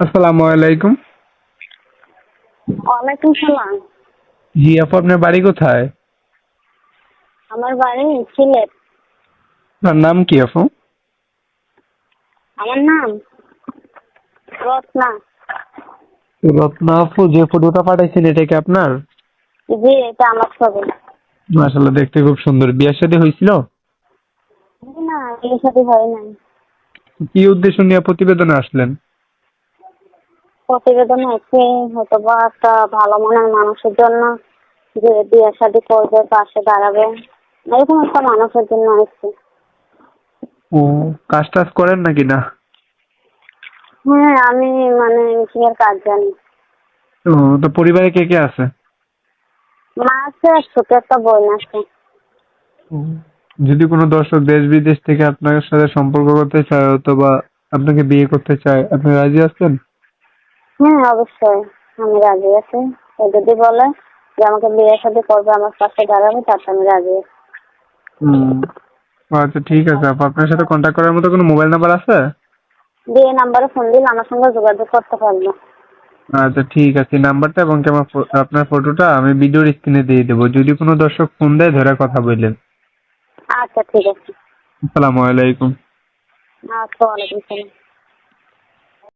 আসসালামু আলাইকুম। ওয়ালাইকুম সালাম। জি আপু আপনার বাড়ি কোথায়? আমার বাড়ি সিলেট। আপনার নাম কি আপু? আমার নাম রত্না। রত্না আপু যে ফটোটা পাঠাইছেন এটা কি আপনার? জি এটা আমার ছবি। মাশাআল্লাহ দেখতে খুব সুন্দর। বিয়ের সাথে হয়েছিল? না সাথে হয় নাই। কি উদ্দেশ্য নিয়ে প্রতিবেদনে আসলেন? প্রতিবেদন হচ্ছে হয়তো বা একটা ভালো মনের মানুষের জন্য যে বিয়ে শাদী করবে পাশে দাঁড়াবে এরকম একটা মানুষের জন্য এসছে ও কাজ টাজ করেন নাকি না? হ্যাঁ আমি মানে মিশিংয়ের কাজ জানি। ও তো পরিবারে কে কে আছে? মা আছে আর ছোট একটা বোন আছে। যদি কোনো দর্শক দেশ বিদেশ থেকে আপনার সাথে সম্পর্ক করতে চায় অথবা আপনাকে বিয়ে করতে চায় আপনি রাজি আছেন? হ্যাঁ অবশ্যই। আমি রাজি আছি। ও যদি বলে যে আমাকে বিয়ে শাদী করবে আমার পাশে দাঁড়াবে তাতে আমি রাজি আছি। হুম। আচ্ছা ঠিক আছে। আপু আপনার সাথে কন্ট্যাক্ট করার মতো কোনো মোবাইল নাম্বার আছে? দিয়ে নাম্বারে ফোন দিলে আমার সঙ্গে যোগাযোগ করতে পারব। আচ্ছা ঠিক আছে। নাম্বারটা এবং কি আমার ফো- আপনার ফটোটা আমি ভিডিওর স্ক্রিনে দিয়ে দেবো। যদি কোনো দর্শক ফোন দেয় ধরে কথা বললেন। আচ্ছা ঠিক আছে। আসসালামু আলাইকুম। আচ্ছা ওয়ালাইকুম সালাম